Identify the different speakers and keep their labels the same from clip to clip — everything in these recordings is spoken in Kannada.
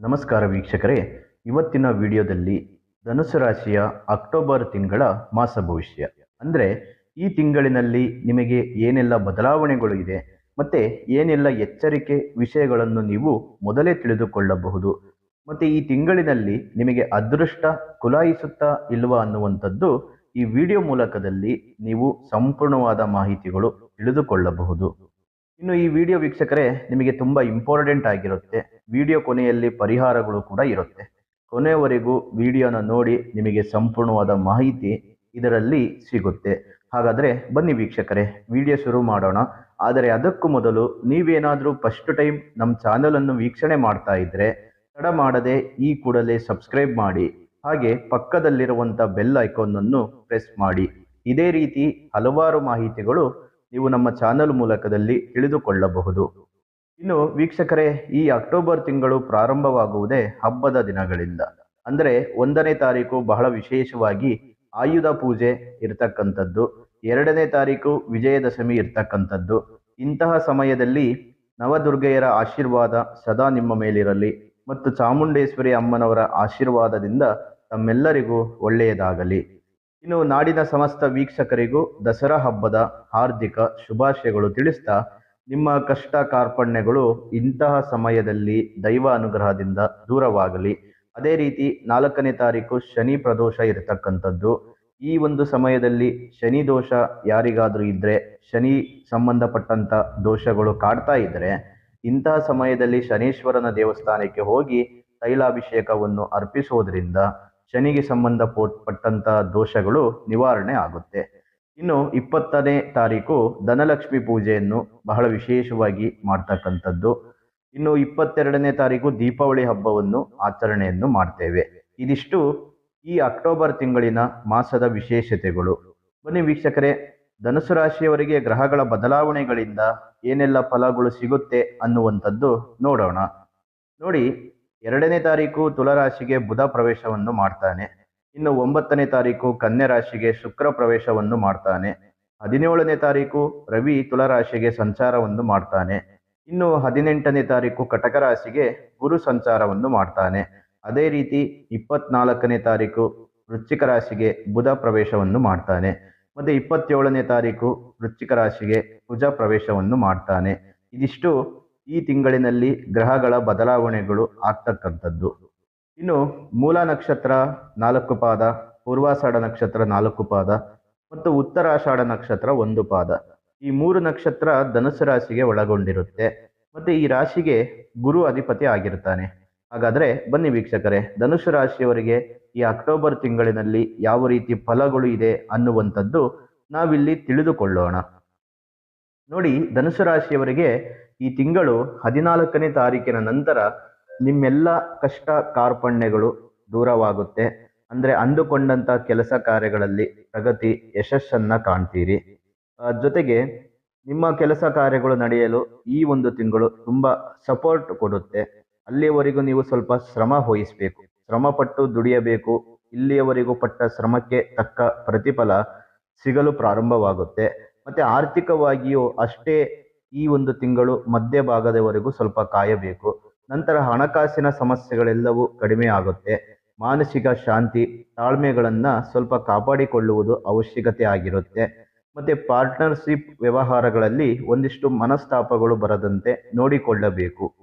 Speaker 1: ನಮಸ್ಕಾರ ವೀಕ್ಷಕರೇ. ಇವತ್ತಿನ ವಿಡಿಯೋದಲ್ಲಿ ಧನುಸು ರಾಶಿಯ ಅಕ್ಟೋಬರ್ ತಿಂಗಳ ಮಾಸ ಭವಿಷ್ಯ. ಅಂದರೆ ಈ ತಿಂಗಳಿನಲ್ಲಿ ನಿಮಗೆ ಏನೆಲ್ಲ ಬದಲಾವಣೆಗಳು ಇದೆ ಮತ್ತು ಏನೆಲ್ಲ ಎಚ್ಚರಿಕೆ ವಿಷಯಗಳನ್ನು ನೀವು ಮೊದಲೇ ತಿಳಿದುಕೊಳ್ಳಬಹುದು. ಮತ್ತು ಈ ತಿಂಗಳಿನಲ್ಲಿ ನಿಮಗೆ ಅದೃಷ್ಟ ಕುಲಾಯಿಸುತ್ತಾ ಇಲ್ವಾ ಅನ್ನುವಂಥದ್ದು ಈ ವಿಡಿಯೋ ಮೂಲಕದಲ್ಲಿ ನೀವು ಸಂಪೂರ್ಣವಾದ ಮಾಹಿತಿಗಳು ತಿಳಿದುಕೊಳ್ಳಬಹುದು. ಇನ್ನು ಈ ವಿಡಿಯೋ ವೀಕ್ಷಕರೇ, ನಿಮಗೆ ತುಂಬ ಇಂಪಾರ್ಟೆಂಟ್ ಆಗಿರುತ್ತೆ. ವಿಡಿಯೋ ಕೊನೆಯಲ್ಲಿ ಪರಿಹಾರಗಳು ಕೂಡ ಇರುತ್ತೆ. ಕೊನೆಯವರೆಗೂ ವಿಡಿಯೋನ ನೋಡಿ ನಿಮಗೆ ಸಂಪೂರ್ಣವಾದ ಮಾಹಿತಿ ಇದರಲ್ಲಿ ಸಿಗುತ್ತೆ. ಹಾಗಾದರೆ ಬನ್ನಿ ವೀಕ್ಷಕರೇ ವಿಡಿಯೋ ಶುರು ಮಾಡೋಣ. ಆದರೆ ಅದಕ್ಕೂ ಮೊದಲು ನೀವೇನಾದರೂ ಫಸ್ಟ್ ಟೈಮ್ ನಮ್ಮ ಚಾನಲನ್ನು ವೀಕ್ಷಣೆ ಮಾಡ್ತಾ ಇದ್ದರೆ ತಡ ಮಾಡದೆ ಈ ಕೂಡಲೇ ಸಬ್ಸ್ಕ್ರೈಬ್ ಮಾಡಿ. ಹಾಗೆ ಪಕ್ಕದಲ್ಲಿರುವಂಥ ಬೆಲ್ ಐಕಾನನ್ನು ಪ್ರೆಸ್ ಮಾಡಿ. ಇದೇ ರೀತಿ ಹಲವಾರು ಮಾಹಿತಿಗಳು ನೀವು ನಮ್ಮ ಚಾನಲ್ ಮೂಲಕದಲ್ಲಿ ತಿಳಿದುಕೊಳ್ಳಬಹುದು. ಇನ್ನು ವೀಕ್ಷಕರೇ, ಈ ಅಕ್ಟೋಬರ್ ತಿಂಗಳು ಪ್ರಾರಂಭವಾಗುವುದೇ ಹಬ್ಬದ ದಿನಗಳಿಂದ. ಅಂದರೆ ಒಂದನೇ ತಾರೀಕು ಬಹಳ ವಿಶೇಷವಾಗಿ ಆಯುಧ ಪೂಜೆ ಇರತಕ್ಕಂಥದ್ದು, ಎರಡನೇ ತಾರೀಕು ವಿಜಯದಶಮಿ ಇರ್ತಕ್ಕಂಥದ್ದು. ಇಂತಹ ಸಮಯದಲ್ಲಿ ನವದುರ್ಗೆಯರ ಆಶೀರ್ವಾದ ಸದಾ ನಿಮ್ಮ ಮೇಲಿರಲಿ ಮತ್ತು ಚಾಮುಂಡೇಶ್ವರಿ ಅಮ್ಮನವರ ಆಶೀರ್ವಾದದಿಂದ ತಮ್ಮೆಲ್ಲರಿಗೂ ಒಳ್ಳೆಯದಾಗಲಿ. ಇನ್ನು ನಾಡಿನ ಸಮಸ್ತ ವೀಕ್ಷಕರಿಗೂ ದಸರಾ ಹಬ್ಬದ ಹಾರ್ದಿಕ ಶುಭಾಶಯಗಳು ತಿಳಿಸ್ತಾ, ನಿಮ್ಮ ಕಷ್ಟ ಕಾರ್ಪಣ್ಯಗಳು ಇಂತಹ ಸಮಯದಲ್ಲಿ ದೈವ ಅನುಗ್ರಹದಿಂದ ದೂರವಾಗಲಿ. ಅದೇ ರೀತಿ ನಾಲ್ಕನೇ ತಾರೀಕು ಶನಿ ಪ್ರದೋಷ ಇರತಕ್ಕಂಥದ್ದು. ಈ ಒಂದು ಸಮಯದಲ್ಲಿ ಶನಿ ದೋಷ ಯಾರಿಗಾದರೂ ಇದ್ದರೆ ಶನಿ ಸಂಬಂಧಪಟ್ಟಂಥ ದೋಷಗಳು ಕಾಡ್ತಾ ಇದ್ದರೆ ಇಂತಹ ಸಮಯದಲ್ಲಿ ಶನೀಶ್ವರನ ದೇವಸ್ಥಾನಕ್ಕೆ ಹೋಗಿ ತೈಲಾಭಿಷೇಕವನ್ನು ಅರ್ಪಿಸುವುದರಿಂದ ಶನಿಗೆ ಸಂಬಂಧಪಟ್ಟಂಥ ದೋಷಗಳು ನಿವಾರಣೆ ಆಗುತ್ತೆ. ಇನ್ನು ಇಪ್ಪತ್ತನೇ ತಾರೀಕು ಧನಲಕ್ಷ್ಮಿ ಪೂಜೆಯನ್ನು ಬಹಳ ವಿಶೇಷವಾಗಿ ಮಾಡ್ತಕ್ಕಂಥದ್ದು. ಇನ್ನು ಇಪ್ಪತ್ತೆರಡನೇ ತಾರೀಕು ದೀಪಾವಳಿ ಹಬ್ಬವನ್ನು ಆಚರಣೆಯನ್ನು ಮಾಡ್ತೇವೆ. ಇದಿಷ್ಟು ಈ ಅಕ್ಟೋಬರ್ ತಿಂಗಳಿನ ಮಾಸದ ವಿಶೇಷತೆಗಳು. ಬನ್ನಿ ವೀಕ್ಷಕರೇ, ಧನುಸು ರಾಶಿಯವರಿಗೆ ಗ್ರಹಗಳ ಬದಲಾವಣೆಗಳಿಂದ ಏನೆಲ್ಲ ಫಲಗಳು ಸಿಗುತ್ತೆ ಅನ್ನುವಂಥದ್ದು ನೋಡೋಣ. ನೋಡಿ ಎರಡನೇ ತಾರೀಕು ತುಲರಾಶಿಗೆ ಬುಧ ಪ್ರವೇಶವನ್ನು ಮಾಡ್ತಾನೆ. ಇನ್ನು ಒಂಬತ್ತನೇ ತಾರೀಕು ಕನ್ಯಾ ರಾಶಿಗೆ ಶುಕ್ರ ಪ್ರವೇಶವನ್ನು ಮಾಡ್ತಾನೆ. ಹದಿನೇಳನೇ ತಾರೀಕು ರವಿ ತುಲರಾಶಿಗೆ ಸಂಚಾರವನ್ನು ಮಾಡ್ತಾನೆ. ಇನ್ನು ಹದಿನೆಂಟನೇ ತಾರೀಕು ಕಟಕ ರಾಶಿಗೆ ಗುರು ಸಂಚಾರವನ್ನು ಮಾಡ್ತಾನೆ. ಅದೇ ರೀತಿ ಇಪ್ಪತ್ನಾಲ್ಕನೇ ತಾರೀಕು ವೃಶ್ಚಿಕ ರಾಶಿಗೆ ಬುಧ ಪ್ರವೇಶವನ್ನು ಮಾಡ್ತಾನೆ. ಮತ್ತೆ ಇಪ್ಪತ್ತೇಳನೇ ತಾರೀಕು ವೃಶ್ಚಿಕ ರಾಶಿಗೆ ಕುಜ ಪ್ರವೇಶವನ್ನು ಮಾಡ್ತಾನೆ. ಇದಿಷ್ಟು ಈ ತಿಂಗಳಿನಲ್ಲಿ ಗ್ರಹಗಳ ಬದಲಾವಣೆಗಳು ಆಗ್ತಕ್ಕಂಥದ್ದು. ಇನ್ನು ಮೂಲ ನಕ್ಷತ್ರ ನಾಲ್ಕು ಪಾದ, ಪೂರ್ವಾಷಾಢ ನಕ್ಷತ್ರ ನಾಲ್ಕು ಪಾದ ಮತ್ತು ಉತ್ತರಾಷಾಢ ನಕ್ಷತ್ರ ಒಂದು ಪಾದ. ಈ ಮೂರು ನಕ್ಷತ್ರ ಧನುಸು ರಾಶಿಗೆ ಒಳಗೊಂಡಿರುತ್ತೆ. ಮತ್ತೆ ಈ ರಾಶಿಗೆ ಗುರು ಅಧಿಪತಿ ಆಗಿರ್ತಾನೆ. ಹಾಗಾದರೆ ಬನ್ನಿ ವೀಕ್ಷಕರೇ ಧನುಸು ರಾಶಿಯವರಿಗೆ ಈ ಅಕ್ಟೋಬರ್ ತಿಂಗಳಿನಲ್ಲಿ ಯಾವ ರೀತಿ ಫಲಗಳು ಇದೆ ಅನ್ನುವಂಥದ್ದು ನಾವಿಲ್ಲಿ ತಿಳಿದುಕೊಳ್ಳೋಣ. ನೋಡಿ, ಧನುಸು ರಾಶಿಯವರಿಗೆ ಈ ತಿಂಗಳು ಹದಿನಾಲ್ಕನೇ ತಾರೀಕಿನ ನಂತರ ನಿಮ್ಮೆಲ್ಲ ಕಷ್ಟ ಕಾರ್ಪಣ್ಯಗಳು ದೂರವಾಗುತ್ತೆ. ಅಂದ್ರೆ ಅಂದುಕೊಂಡಂತ ಕೆಲಸ ಕಾರ್ಯಗಳಲ್ಲಿ ಪ್ರಗತಿ ಯಶಸ್ಸನ್ನ ಕಾಣ್ತೀರಿ. ಜೊತೆಗೆ ನಿಮ್ಮ ಕೆಲಸ ಕಾರ್ಯಗಳು ನಡೆಯಲು ಈ ಒಂದು ತಿಂಗಳು ತುಂಬಾ ಸಪೋರ್ಟ್ ಕೊಡುತ್ತೆ. ಅಲ್ಲಿಯವರೆಗೂ ನೀವು ಸ್ವಲ್ಪ ಶ್ರಮ ವಹಿಸಬೇಕು. ಶ್ರಮ ಪಟ್ಟು ದುಡಿಯಬೇಕು. ಇಲ್ಲಿಯವರೆಗೂ ಪಟ್ಟ ಶ್ರಮಕ್ಕೆ ತಕ್ಕ ಪ್ರತಿಫಲ ಸಿಗಲು ಪ್ರಾರಂಭವಾಗುತ್ತೆ. ಮತ್ತೆ ಆರ್ಥಿಕವಾಗಿಯೂ ಅಷ್ಟೇ ಈ ಒಂದು ತಿಂಗಳು ಮಧ್ಯಭಾಗದವರೆಗೂ ಸ್ವಲ್ಪ ಕಾಯಬೇಕು. ನಂತರ ಹಣಕಾಸಿನ ಸಮಸ್ಯೆಗಳೆಲ್ಲವೂ ಕಡಿಮೆ ಆಗುತ್ತೆ. ಮಾನಸಿಕ ಶಾಂತಿ, ತಾಳ್ಮೆಗಳನ್ನ ಸ್ವಲ್ಪ ಕಾಪಾಡಿಕೊಳ್ಳುವುದು ಅವಶ್ಯಕತೆ ಆಗಿರುತ್ತೆ. ಮತ್ತೆ ಪಾರ್ಟ್ನರ್ಶಿಪ್ ವ್ಯವಹಾರಗಳಲ್ಲಿ ಒಂದಿಷ್ಟು ಮನಸ್ತಾಪಗಳು ಬರದಂತೆ ನೋಡಿಕೊಳ್ಳಬೇಕು.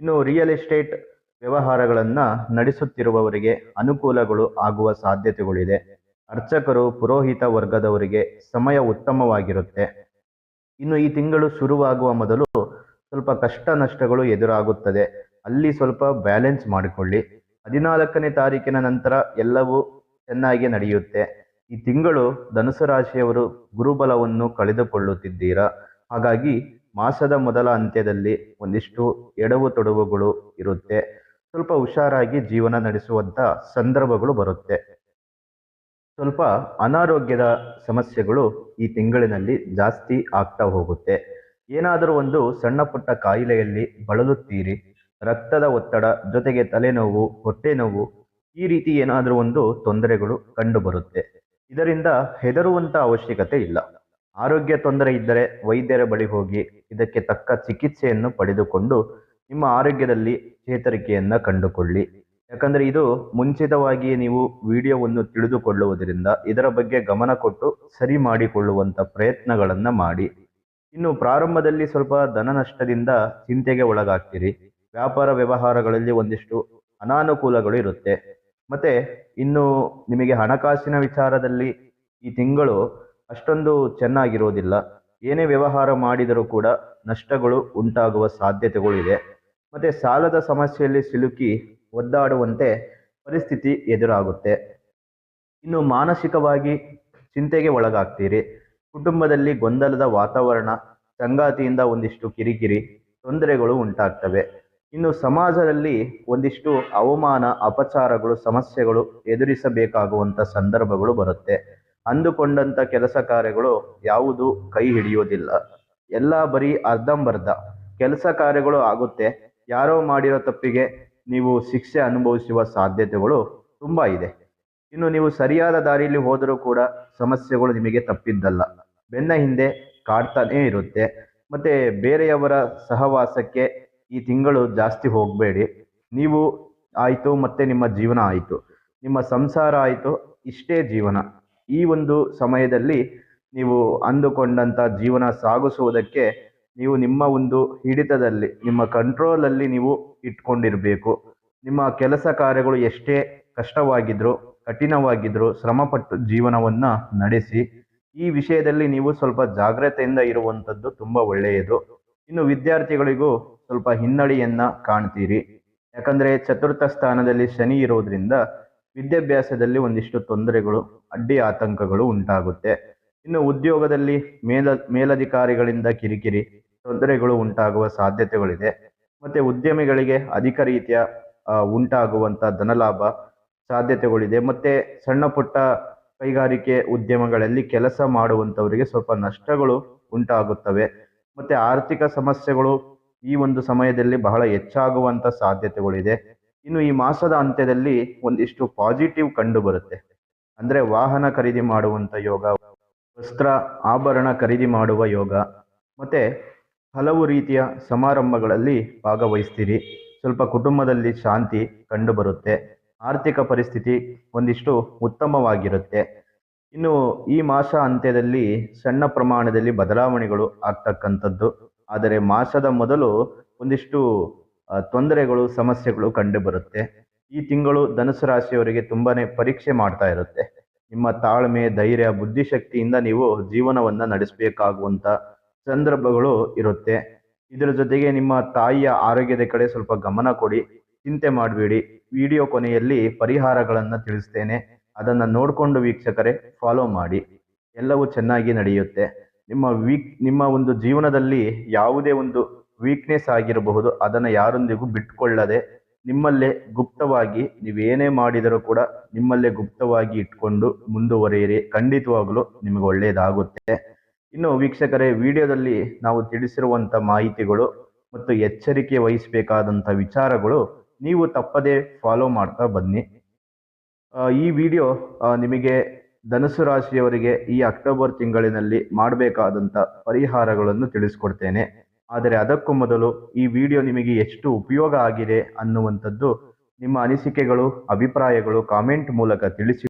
Speaker 1: ಇನ್ನು ರಿಯಲ್ ಎಸ್ಟೇಟ್ ವ್ಯವಹಾರಗಳನ್ನ ನಡೆಸುತ್ತಿರುವವರಿಗೆ ಅನುಕೂಲಗಳು ಆಗುವ ಸಾಧ್ಯತೆಗಳಿದೆ. ಅರ್ಚಕರು ಪುರೋಹಿತ ವರ್ಗದವರಿಗೆ ಸಮಯ ಉತ್ತಮವಾಗಿರುತ್ತೆ. ಇನ್ನು ಈ ತಿಂಗಳು ಶುರುವಾಗುವ ಮೊದಲು ಸ್ವಲ್ಪ ಕಷ್ಟ ನಷ್ಟಗಳು ಎದುರಾಗುತ್ತದೆ. ಅಲ್ಲಿ ಸ್ವಲ್ಪ ಬ್ಯಾಲೆನ್ಸ್ ಮಾಡಿಕೊಳ್ಳಿ. ಹದಿನಾಲ್ಕನೇ ತಾರೀಕಿನ ನಂತರ ಎಲ್ಲವೂ ಚೆನ್ನಾಗಿ ನಡೆಯುತ್ತೆ. ಈ ತಿಂಗಳು ಧನುಸು ರಾಶಿಯವರು ಗುರುಬಲವನ್ನು ಕಳೆದುಕೊಳ್ಳುತ್ತಿದ್ದೀರಾ? ಹಾಗಾಗಿ ಮಾಸದ ಮೊದಲ ಅಂತ್ಯದಲ್ಲಿ ಒಂದಿಷ್ಟು ಎಡವು ತೊಡವುಗಳು ಇರುತ್ತೆ. ಸ್ವಲ್ಪ ಹುಷಾರಾಗಿ ಜೀವನ ನಡೆಸುವಂತ ಸಂದರ್ಭಗಳು ಬರುತ್ತೆ. ಸ್ವಲ್ಪ ಅನಾರೋಗ್ಯದ ಸಮಸ್ಯೆಗಳು ಈ ತಿಂಗಳಿನಲ್ಲಿ ಜಾಸ್ತಿ ಆಗ್ತಾ ಹೋಗುತ್ತೆ. ಏನಾದರೂ ಒಂದು ಸಣ್ಣ ಪುಟ್ಟ ಕಾಯಿಲೆಯಲ್ಲಿ ಬಳಲುತ್ತೀರಿ. ರಕ್ತದ ಒತ್ತಡ, ಜೊತೆಗೆ ತಲೆನೋವು ಹೊಟ್ಟೆ ನೋವು ಈ ರೀತಿ ಏನಾದರೂ ಒಂದು ತೊಂದರೆಗಳು ಕಂಡುಬರುತ್ತೆ. ಇದರಿಂದ ಹೆದರುವಂತ ಅವಶ್ಯಕತೆ ಇಲ್ಲ. ಆರೋಗ್ಯ ತೊಂದರೆ ಇದ್ದರೆ ವೈದ್ಯರ ಬಳಿ ಹೋಗಿ ಇದಕ್ಕೆ ತಕ್ಕ ಚಿಕಿತ್ಸೆಯನ್ನು ಪಡೆದುಕೊಂಡು ನಿಮ್ಮ ಆರೋಗ್ಯದಲ್ಲಿ ಚೇತರಿಕೆಯನ್ನು ಕಂಡುಕೊಳ್ಳಿ. ಯಾಕಂದರೆ ಇದು ಮುಂಚಿತವಾಗಿ ನೀವು ವಿಡಿಯೋವನ್ನು ತಿಳಿದುಕೊಳ್ಳುವುದರಿಂದ ಇದರ ಬಗ್ಗೆ ಗಮನ ಕೊಟ್ಟು ಸರಿ ಮಾಡಿಕೊಳ್ಳುವಂಥ ಪ್ರಯತ್ನಗಳನ್ನು ಮಾಡಿ. ಇನ್ನು ಪ್ರಾರಂಭದಲ್ಲಿ ಸ್ವಲ್ಪ ಧನ ನಷ್ಟದಿಂದ ಚಿಂತೆಗೆ ಒಳಗಾಗ್ತೀರಿ. ವ್ಯಾಪಾರ ವ್ಯವಹಾರಗಳಲ್ಲಿ ಒಂದಿಷ್ಟು ಅನಾನುಕೂಲಗಳು ಇರುತ್ತೆ. ಮತ್ತೆ ಇನ್ನು ನಿಮಗೆ ಹಣಕಾಸಿನ ವಿಚಾರದಲ್ಲಿ ಈ ತಿಂಗಳು ಅಷ್ಟೊಂದು ಚೆನ್ನಾಗಿರೋದಿಲ್ಲ. ಏನೇ ವ್ಯವಹಾರ ಮಾಡಿದರೂ ಕೂಡ ನಷ್ಟಗಳು ಉಂಟಾಗುವ ಸಾಧ್ಯತೆಗಳು ಇದೆ. ಮತ್ತೆ ಸಾಲದ ಸಮಸ್ಯೆಯಲ್ಲಿ ಸಿಲುಕಿ ಒದ್ದಾಡುವಂತೆ ಪರಿಸ್ಥಿತಿ ಎದುರಾಗುತ್ತೆ. ಇನ್ನು ಮಾನಸಿಕವಾಗಿ ಚಿಂತೆಗೆ ಒಳಗಾಗ್ತೀರಿ. ಕುಟುಂಬದಲ್ಲಿ ಗೊಂದಲದ ವಾತಾವರಣ, ಸಂಗಾತಿಯಿಂದ ಒಂದಿಷ್ಟು ಕಿರಿಕಿರಿ, ತೊಂದರೆಗಳು ಉಂಟಾಗ್ತವೆ. ಇನ್ನು ಸಮಾಜದಲ್ಲಿ ಒಂದಿಷ್ಟು ಅವಮಾನ, ಅಪಚಾರಗಳು, ಸಮಸ್ಯೆಗಳು ಎದುರಿಸಬೇಕಾಗುವಂಥ ಸಂದರ್ಭಗಳು ಬರುತ್ತೆ. ಅಂದುಕೊಂಡಂಥ ಕೆಲಸ ಕಾರ್ಯಗಳು ಯಾವುದು ಕೈ ಹಿಡಿಯೋದಿಲ್ಲ. ಎಲ್ಲ ಬರೀ ಅರ್ಧಂಬರ್ಧ. ಕೆಲಸ ಕಾರ್ಯಗಳು ಆಗುತ್ತೆ. ಯಾರೋ ಮಾಡಿರೋ ತಪ್ಪಿಗೆ ನೀವು ಶಿಕ್ಷೆ ಅನುಭವಿಸುವ ಸಾಧ್ಯತೆಗಳು ತುಂಬ ಇದೆ. ಇನ್ನು ನೀವು ಸರಿಯಾದ ದಾರಿಯಲ್ಲಿ ಹೋದರೂ ಕೂಡ ಸಮಸ್ಯೆಗಳು ನಿಮಗೆ ತಪ್ಪಿದ್ದಲ್ಲ. ಬೆನ್ನ ಹಿಂದೆ ಕಾಡ್ತಾನೇ ಇರುತ್ತೆ. ಮತ್ತೆ ಬೇರೆಯವರ ಸಹವಾಸಕ್ಕೆ ಈ ತಿಂಗಳು ಜಾಸ್ತಿ ಹೋಗಬೇಡಿ. ನೀವು ಆಯಿತು, ಮತ್ತೆ ನಿಮ್ಮ ಜೀವನ ಆಯಿತು. ನಿಮ್ಮ ಸಂಸಾರ ಆಯಿತು, ಇಷ್ಟೇ ಜೀವನ. ಈ ಒಂದು ಸಮಯದಲ್ಲಿ ನೀವು ಅಂದುಕೊಂಡಂಥ ಜೀವನ ಸಾಗಿಸುವುದಕ್ಕೆ ನೀವು ನಿಮ್ಮ ಒಂದು ಹಿಡಿತದಲ್ಲಿ, ನಿಮ್ಮ ಕಂಟ್ರೋಲಲ್ಲಿ ನೀವು ಇಟ್ಕೊಂಡಿರಬೇಕು. ನಿಮ್ಮ ಕೆಲಸ ಕಾರ್ಯಗಳು ಎಷ್ಟೇ ಕಷ್ಟವಾಗಿದ್ರು, ಕಠಿಣವಾಗಿದ್ರು ಶ್ರಮಪಟ್ಟು ಜೀವನವನ್ನು ನಡೆಸಿ, ಈ ವಿಷಯದಲ್ಲಿ ನೀವು ಸ್ವಲ್ಪ ಜಾಗ್ರತೆಯಿಂದ ಇರುವಂಥದ್ದು ತುಂಬ ಒಳ್ಳೆಯದು. ಇನ್ನು ವಿದ್ಯಾರ್ಥಿಗಳಿಗೂ ಸ್ವಲ್ಪ ಹಿನ್ನಡೆಯನ್ನು ಕಾಣ್ತೀರಿ. ಯಾಕಂದರೆ ಚತುರ್ಥ ಸ್ಥಾನದಲ್ಲಿ ಶನಿ ಇರೋದ್ರಿಂದ ವಿದ್ಯಾಭ್ಯಾಸದಲ್ಲಿ ಒಂದಿಷ್ಟು ತೊಂದರೆಗಳು, ಅಡ್ಡಿ ಆತಂಕಗಳು ಉಂಟಾಗುತ್ತೆ. ಇನ್ನು ಉದ್ಯೋಗದಲ್ಲಿ ಮೇಲ, ಮೇಲಧಿಕಾರಿಗಳಿಂದ ಕಿರಿಕಿರಿ, ತೊಂದರೆಗಳು ಉಂಟಾಗುವ ಸಾಧ್ಯತೆಗಳಿದೆ. ಮತ್ತು ಉದ್ಯಮಿಗಳಿಗೆ ಅಧಿಕ ರೀತಿಯ ಉಂಟಾಗುವಂಥ ಧನಲಾಭ ಸಾಧ್ಯತೆಗಳಿದೆ. ಮತ್ತು ಸಣ್ಣ ಪುಟ್ಟ ಕೈಗಾರಿಕೆ ಉದ್ಯಮಗಳಲ್ಲಿ ಕೆಲಸ ಮಾಡುವಂಥವರಿಗೆ ಸ್ವಲ್ಪ ನಷ್ಟಗಳು ಉಂಟಾಗುತ್ತವೆ. ಮತ್ತು ಆರ್ಥಿಕ ಸಮಸ್ಯೆಗಳು ಈ ಒಂದು ಸಮಯದಲ್ಲಿ ಬಹಳ ಹೆಚ್ಚಾಗುವಂಥ ಸಾಧ್ಯತೆಗಳಿದೆ. ಇನ್ನು ಈ ಮಾಸದ ಅಂತ್ಯದಲ್ಲಿ ಒಂದಿಷ್ಟು ಪಾಸಿಟಿವ್ ಕಂಡು ಬರುತ್ತೆ ಅಂದರೆ ವಾಹನ ಖರೀದಿ ಮಾಡುವಂಥ ಯೋಗ ವಸ್ತ್ರ ಆಭರಣ ಖರೀದಿ ಮಾಡುವ ಯೋಗ. ಮತ್ತು ಹಲವು ರೀತಿಯ ಸಮಾರಂಭಗಳಲ್ಲಿ ಭಾಗವಹಿಸ್ತೀರಿ. ಸ್ವಲ್ಪ ಕುಟುಂಬದಲ್ಲಿ ಶಾಂತಿ ಕಂಡುಬರುತ್ತೆ. ಆರ್ಥಿಕ ಪರಿಸ್ಥಿತಿ ಒಂದಿಷ್ಟು ಉತ್ತಮವಾಗಿರುತ್ತೆ. ಇನ್ನು ಈ ಮಾಸ ಅಂತ್ಯದಲ್ಲಿ ಸಣ್ಣ ಪ್ರಮಾಣದಲ್ಲಿ ಬದಲಾವಣೆಗಳು ಆಗ್ತಕ್ಕಂಥದ್ದು. ಆದರೆ ಮಾಸದ ಮೊದಲು ಒಂದಿಷ್ಟು ತೊಂದರೆಗಳು, ಸಮಸ್ಯೆಗಳು ಕಂಡುಬರುತ್ತೆ. ಈ ತಿಂಗಳು ಧನುಸು ರಾಶಿಯವರಿಗೆ ತುಂಬಾನೇ ಪರೀಕ್ಷೆ ಮಾಡ್ತಾ ಇರುತ್ತೆ. ನಿಮ್ಮ ತಾಳ್ಮೆ, ಧೈರ್ಯ, ಬುದ್ಧಿಶಕ್ತಿಯಿಂದ ನೀವು ಜೀವನವನ್ನು ನಡೆಸಬೇಕಾಗುವಂಥ ಸಂದರ್ಭಗಳು ಇರುತ್ತೆ. ಇದರ ಜೊತೆಗೆ ನಿಮ್ಮ ತಾಯಿಯ ಆರೋಗ್ಯದ ಕಡೆ ಸ್ವಲ್ಪ ಗಮನ ಕೊಡಿ. ಚಿಂತೆ ಮಾಡಬೇಡಿ. ವಿಡಿಯೋ ಕೊನೆಯಲ್ಲಿ ಪರಿಹಾರಗಳನ್ನು ತಿಳಿಸ್ತೇನೆ. ಅದನ್ನು ನೋಡಿಕೊಂಡು ವೀಕ್ಷಕರೇ ಫಾಲೋ ಮಾಡಿ. ಎಲ್ಲವೂ ಚೆನ್ನಾಗಿ ನಡೆಯುತ್ತೆ. ನಿಮ್ಮ ವೀಕ್, ನಿಮ್ಮ ಒಂದು ಜೀವನದಲ್ಲಿ ಯಾವುದೇ ಒಂದು ವೀಕ್ನೆಸ್ ಆಗಿರಬಹುದು, ಅದನ್ನು ಯಾರೊಂದಿಗೂ ಬಿಟ್ಕೊಳ್ಳದೆ ನಿಮ್ಮಲ್ಲೇ ಗುಪ್ತವಾಗಿ, ನೀವೇನೇ ಮಾಡಿದರೂ ಕೂಡ ನಿಮ್ಮಲ್ಲೇ ಗುಪ್ತವಾಗಿ ಇಟ್ಕೊಂಡು ಮುಂದುವರಿಯಿರಿ. ಖಂಡಿತವಾಗಲೂ ನಿಮಗೆ ಒಳ್ಳೆಯದಾಗುತ್ತೆ ಇನ್ನು ವೀಕ್ಷಕರೇ, ವಿಡಿಯೋದಲ್ಲಿ ನಾವು ತಿಳಿಸಿರುವಂಥ ಮಾಹಿತಿಗಳು ಮತ್ತು ಎಚ್ಚರಿಕೆ ವಹಿಸಬೇಕಾದಂಥ ವಿಚಾರಗಳು ನೀವು ತಪ್ಪದೇ ಫಾಲೋ ಮಾಡ್ತಾ ಬನ್ನಿ. ಈ ವಿಡಿಯೋ ನಿಮಗೆ ಧನುಸು ರಾಶಿಯವರಿಗೆ ಈ ಅಕ್ಟೋಬರ್ ತಿಂಗಳಿನಲ್ಲಿ ಮಾಡಬೇಕಾದಂಥ ಪರಿಹಾರಗಳನ್ನು ತಿಳಿಸ್ಕೊಡ್ತೇನೆ. ಆದರೆ ಅದಕ್ಕೂ ಮೊದಲು ಈ ವಿಡಿಯೋ ನಿಮಗೆ ಎಷ್ಟು ಉಪಯೋಗ ಆಗಿದೆ ಅನ್ನುವಂಥದ್ದು ನಿಮ್ಮ ಅನಿಸಿಕೆಗಳು, ಅಭಿಪ್ರಾಯಗಳು ಕಾಮೆಂಟ್ ಮೂಲಕ ತಿಳಿಸಿ.